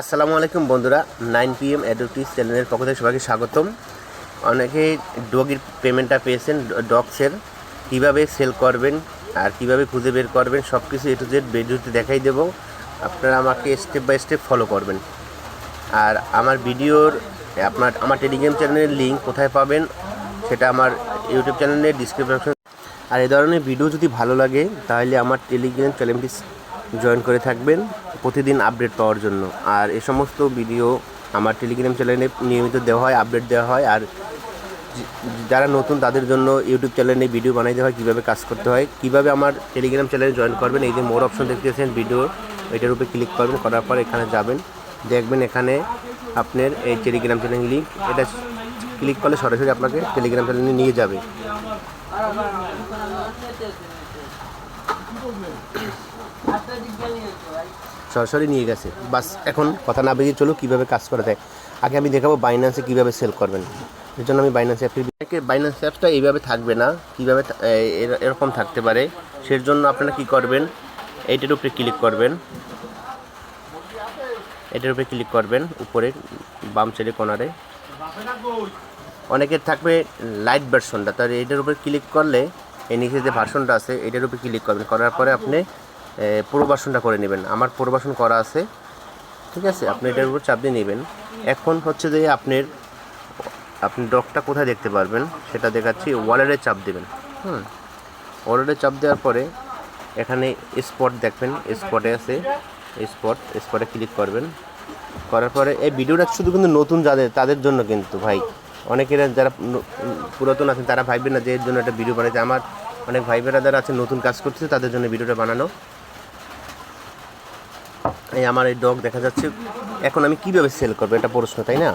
আসসালামু আলাইকুম বন্ধুরা, নাইন পি এম অ্যাডোটিস চ্যানেলের পক্ষ থেকে সবাইকে স্বাগতম। অনেকেই ডগির পেমেন্টটা পেয়েছেন, ডগসের। কীভাবে সেল করবেন আর কীভাবে খুঁজে বের করবেন সব কিছু এ টু জেড ভিডিওতে দেখাই দেবো। আপনারা আমাকে স্টেপ বাই স্টেপ ফলো করবেন। আর আমার ভিডিওর, আপনার, আমার টেলিগ্রাম চ্যানেলের লিঙ্ক কোথায় পাবেন, সেটা আমার ইউটিউব চ্যানেলের ডিসক্রিপশন আর এ ধরনের ভিডিও যদি ভালো লাগে, তাহলে আমার টেলিগ্রাম চ্যানেলটি জয়েন করে থাকবেন প্রতিদিন আপডেট পাওয়ার জন্য। আর এ সমস্ত ভিডিও আমার টেলিগ্রাম চ্যানেলে নিয়মিত দেওয়া হয়, আপডেট দেওয়া হয়। আর যারা নতুন তাদের জন্য ইউটিউব চ্যানেলে ভিডিও বানাই দেওয়া হয়, কীভাবে কাজ করতে হয়, কীভাবে আমার টেলিগ্রাম চ্যানেলে জয়েন করবেন, এই যে মোর অপশন দেখতেছেন ভিডিও, এটার উপরে ক্লিক করবেন, করার পর এখানে যাবেন। দেখবেন এখানে আপনার এই টেলিগ্রাম চ্যানেল লিঙ্ক এটা ক্লিক করলে সরাসরি আপনাকে টেলিগ্রাম চ্যানেলে নিয়ে যাবে। সরাসরি নিয়ে গেছে। বাস, এখন কথা না বেরিয়ে চলো কীভাবে কাজ করা যায়। আগে আমি দেখাবো বাইন্যান্সে কীভাবে সেল করবেন। এর জন্য আমি বাইন্যান্স অ্যাপটি বাইন্যান্স অ্যাপসটা এইভাবে থাকবে না, কীভাবে এর- এরকম থাকতে পারে। সের জন্য আপনারা কী করবেন, এইটার উপরে ক্লিক করবেন। এটার উপরে ক্লিক করবেন, উপরে, বাম সাইডে কর্নারে অনেকের থাকবে লাইট ভার্সনটা তার এটার উপরে ক্লিক করলে এই নিচে যে ভার্সনটা আছে এটার উপরে ক্লিক করবেন। করার পরে আপনি এ, পুরো ভার্সনটা করে নেবেন। আমার পুরো ভার্সন করা আছে। ঠিক আছে? আপনি এটার উপর চাপ দিয়ে নেবেন। এখন হচ্ছে যে আপনার আপনি ডকটা কোথায় দেখতে পারবেন সেটা দেখাচ্ছি। ওয়ালেটে চাপ দেবেন। হুম। ওয়ালেটে চাপ দেওয়ার পরে এখানে স্পট দেখবেন। স্পটে আছে স্পট। স্পটে ক্লিক করবেন। করার পরে এই ভিডিওটা শুধু কিন্তু নতুন যাদের তাদের জন্য কিন্তু ভাই। অনেকের যারা পুরাতন আছেন তারা ভাববেন না যে এর জন্য একটা ভিডিও বানাইছে। আমার অনেক ভাই যারা আছে নতুন কাজ করছে তাদের জন্য ভিডিওটা বানানো। এই আমার এই ডগ দেখা যাচ্ছে, এখন আমি কীভাবে সেল করব এটা প্রশ্ন, তাই না?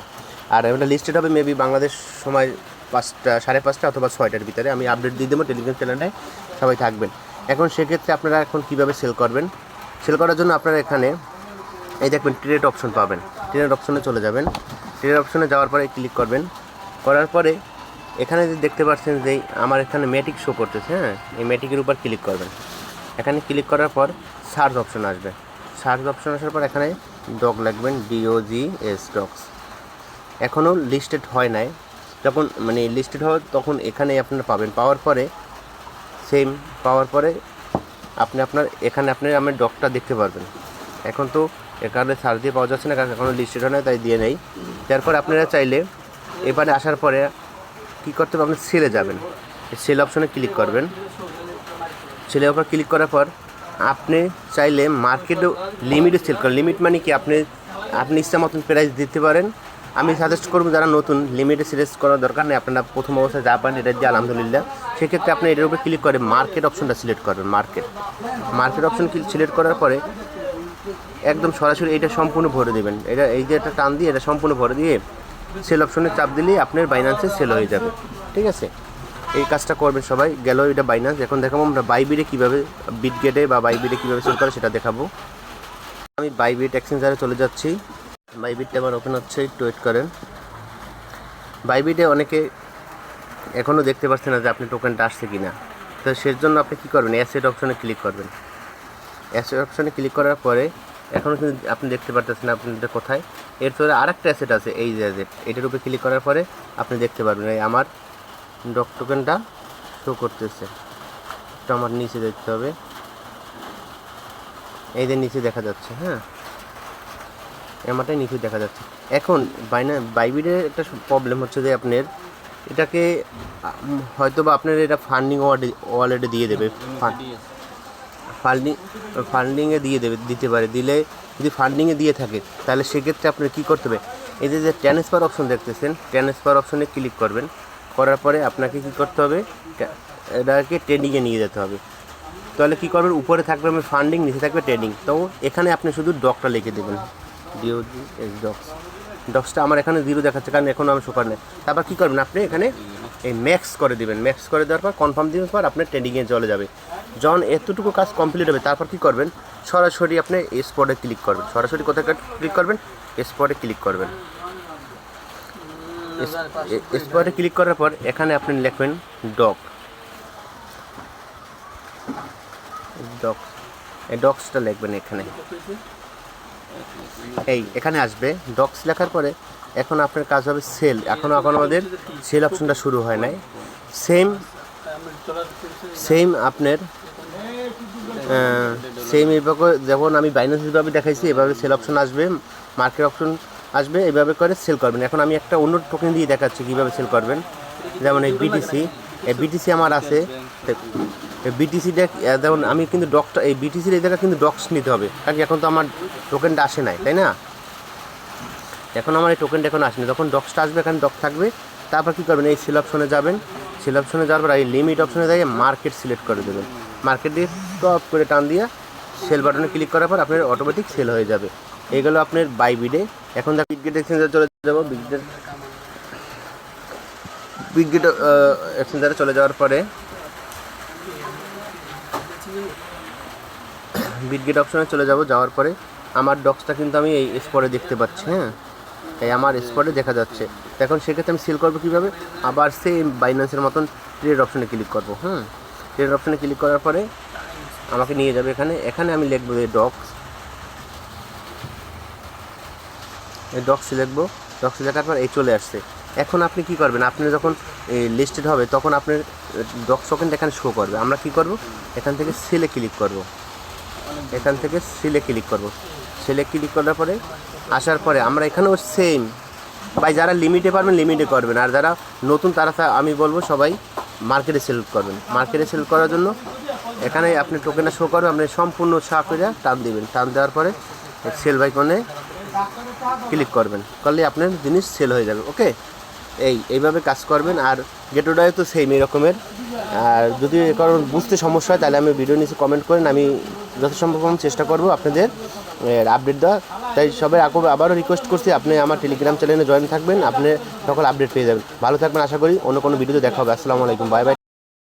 আর এটা লিস্টেড হবে মেবি বাংলাদেশ সময় পাঁচটা, সাড়ে পাঁচটা অথবা ছয়টার ভিতরে, আমি আপডেট দিয়ে দেবো টেলিগ্রাম চ্যানেলে সবাই থাকবেন। এখন সেক্ষেত্রে আপনারা এখন কীভাবে সেল করবেন? সেল করার জন্য আপনারা এখানে, এই দেখবেন ট্রেড অপশন পাবেন। ট্রেড অপশনে চলে যাবেন। ট্রেড অপশনে যাওয়ার পরে ক্লিক করবেন। করার পরে এখানে যে দেখতে পাচ্ছেন যে আমার এখানে ম্যাটিক শো করতেছে হ্যাঁ? এই ম্যাটিকের উপর ক্লিক করবেন। এখানে ক্লিক করার পর সার্চ অপশন আসবে। সার্চ অপশন আসার পর এখানে dog লাগবেন D O G S dogs এখনও লিস্টেড হয় নাই। যখন মানে লিস্টেড হয়, তখন এখানে আপনারা পাবেন। পাওয়ার পরে সেম পাওয়ার পরে আপনি আপনার, এখানে আপনি আমার ডগটা দেখতে পারবেন। এখন তো এখানে সার দিয়ে পাওয়া যাচ্ছে না, কারণ এখনও লিস্টেড হয় না তাই দিয়ে নেই। তারপরে আপনারা চাইলে এবারে আসার পরে কী করতে হবে? আপনি সেলে যাবেন। সেল অপশনে ক্লিক করবেন। সেলের ওপর ক্লিক করার পর আপনি চাইলে মার্কেটও লিমিটে সেল করেন। লিমিট মানে কি? আপনি আপনি ইচ্ছা মতন প্রাইস দিতে পারেন। আমি সাজেস্ট করব যারা নতুন লিমিটে সিলেক্ট করার দরকার নেই, আপনারা প্রথম অবস্থায় যা পান এটা দিয়ে আলহামদুলিল্লাহ। সেক্ষেত্রে আপনি এটার উপরে ক্লিক করে মার্কেট অপশনটা সিলেক্ট করবেন মার্কেট মার্কেট অপশন সিলেক্ট করার পরে একদম সরাসরি এটা সম্পূর্ণ ভরে দেবেন। এটা এই যে একটা টান দিয়ে এটা সম্পূর্ণ ভরে দিয়ে সেল অপশনে চাপ দিলেই আপনার বাইন্যান্সে সেল হয়ে যাবে। ঠিক আছে? এই কাজটা করবেন সবাই। গেল এটা বাইন্যান্স এখন দেখাবো আমরা বাইবিটে কীভাবে বিট গেটে বা বাইবিটে কীভাবে সেল করে সেটা দেখাবো। আমি বাইবিট এক্সচেঞ্জারে চলে যাচ্ছি। বাইবিটটা আমার ওপেন হচ্ছে, একটু ওয়েট করেন। বাইবিটে অনেকে এখনও দেখতে পাচ্ছেন না যে আপনি টোকেনটা আসছে কি না তো সের জন্য আপনি কী করবেন অ্যাসেট অপশনে ক্লিক করবেন। অ্যাসেট অপশনে ক্লিক করার পরে এখনও কিন্তু আপনি দেখতে পারতেছেন আপনি এটা কোথায়। এরপরে আরেকটা অ্যাসেট আছে, এই যে অ্যাসেট এটার উপরে ক্লিক করার পরে আপনি দেখতে পারবেন, এই আমার ডক টোকেনটা শো করতেছে। এটা আমার নিচে দেখতে হবে। এই যে নিচে দেখা যাচ্ছে হ্যাঁ? এমাটাই নিচে দেখা যাচ্ছে। এখন বাইনা বাইবিডের একটা প্রবলেম হচ্ছে যে আপনার এটাকে হয়তো বা আপনার এটা ফান্ডিং ওয়ালেটে দিয়ে দেবে। ফান্ডিং ফান্ডিংয়ে দিয়ে দেবে, দিতে পারে। দিলে যদি ফান্ডিংয়ে দিয়ে থাকে, তাহলে সেক্ষেত্রে আপনার কী করতে হবে? এই যে ট্রান্সফার অপশন দেখতেছেন ট্রান্সফার অপশনে ক্লিক করবেন। করার পরে আপনাকে কী করতে হবে? এটাকে ট্রেডিংয়ে নিয়ে যেতে হবে। তাহলে কী করবেন? উপরে থাকবে আমি ফান্ডিং নিচে থাকবে ট্রেডিং তো এখানে আপনি শুধু ডকটা লিখে দেবেন। ডিওজি এস ডক্স ডক্সটা আমার এখানে জিরো দেখাচ্ছে, কারণ এখন আমি সুপার নেই। তারপর কী করবেন আপনি? এখানে এই ম্যাক্স করে দেবেন। ম্যাক্স করে দেওয়ার পর কনফার্ম দেওয়ার পর আপনার ট্রেডিংয়ে চলে যাবে। যখন এতটুকু কাজ কমপ্লিট হবে, তারপর কী করবেন? সরাসরি আপনি স্পটে ক্লিক করবেন। সরাসরি কোথায় ক্লিক করবেন? স্পটে ক্লিক করবেন। স্পটে ক্লিক করার পর এখানে আপনি লিখবেন ডক ডক এই ডক্সটা লিখবেন এখানে। এই এখানে আসবে। ডক্স লেখার পরে এখন আপনার কাজ হবে সেল এখন এখন আমাদের সেল অপশনটা শুরু হয় নাই। সেম সেম আপনার সেম এইভাবে যেমন আমি বাইন্যান্স যেভাবে দেখাইছি এভাবে সেল অপশন আসবে। মার্কেট অপশন আসবে, এভাবে করে সেল করবেন। এখন আমি একটা অন্য টোকেন দিয়ে দেখাচ্ছি কীভাবে সেল করবেন। যেমন এই বিটিসি এই বিটিসি আমার আছে। বিটিসিটা যেমন আমি কিন্তু ডকটা এই বিটিসির এই জায়গায় কিন্তু ডক্স নিতে হবে। কারণ এখন তো আমার টোকেনটা আসে নাই, তাই না? এখন আমার এই টোকেনটা এখন আসেনি। তখন ডক্সটা আসবে, এখানে ডক থাকবে। তারপর কী করবেন? এই সেল অপশনে যাবেন। সেল অপশনে যাওয়ার পর এই লিমিট অপশনে যাই মার্কেট সিলেক্ট করে দেবেন। মার্কেট দিয়ে টপ করে টান দিয়ে সেল বাটনে ক্লিক করার পর আপনার অটোমেটিক সেল হয়ে যাবে। এইগুলো আপনার বাই বিডে। এখন দেখ বিটগেট এক্সচেঞ্জার চলে যাব। বিটগেট বিটগেট এক্সচেঞ্জারে চলে যাওয়ার পরে বিটগেট অপশনে চলে যাব। যাওয়ার পরে আমার ডক্সটা কিন্তু আমি এই স্পটে দেখতে পাচ্ছি হ্যাঁ? এই আমার স্পটে দেখা যাচ্ছে। এখন সেক্ষেত্রে আমি সেল করব কীভাবে? আবার সেম বাইন্যান্সের মতন ট্রেড অপশনে ক্লিক করব হ্যাঁ? ট্রেড অপশনে ক্লিক করার পরে আমাকে নিয়ে যাবে এখানে। এখানে আমি লিখব এই ডক্স এই ডক্স লিখব ডক্স লেখার পর এই চলে আসছে। এখন আপনি কি করবেন? আপনি যখন লিস্টেড হবে, তখন আপনার ডক্স টোকেনটা এখানে শো করবে। আমরা কি করব? এখান থেকে সেলে ক্লিক করব। এখান থেকে সেলে ক্লিক করব। সেলে ক্লিক করার পরে, আসার পরে আমরা এখানেও সেম ভাই, যারা লিমিটে পারবেন লিমিটে করবেন। আর যারা নতুন, তারা আমি বলব সবাই মার্কেটে সেল করবেন। মার্কেটে সেল করার জন্য এখানে আপনি টোকেনটা শো করবে আপনি সম্পূর্ণ ছাপ করে টান দিবেন। টান দেওয়ার পরে সেল বাইকনে ক্লিক করবেন। করলে আপনার জিনিস সেল হয়ে যাবে ওকে এই, এইভাবে কাজ করবেন, আর গেটোডায় তো সেম এরকমের। আর যদি কারণ বুঝতে সমস্যা হয়, তাহলে আমি ভিডিও নিচে কমেন্ট করেন, আমি যথাসম্ভব চেষ্টা করব আপনাদের আপডেট দেওয়া তাই সবাই আবারও রিকোয়েস্ট করছি, আপনি আমার টেলিগ্রাম চ্যানেলে জয়েন থাকবেন, আপনি সকল আপডেট পেয়ে যাবেন। ভালো থাকবেন, আশা করি অন্য কোনো ভিডিওতে দেখা হবে। আসসালামু আলাইকুম বাই বাই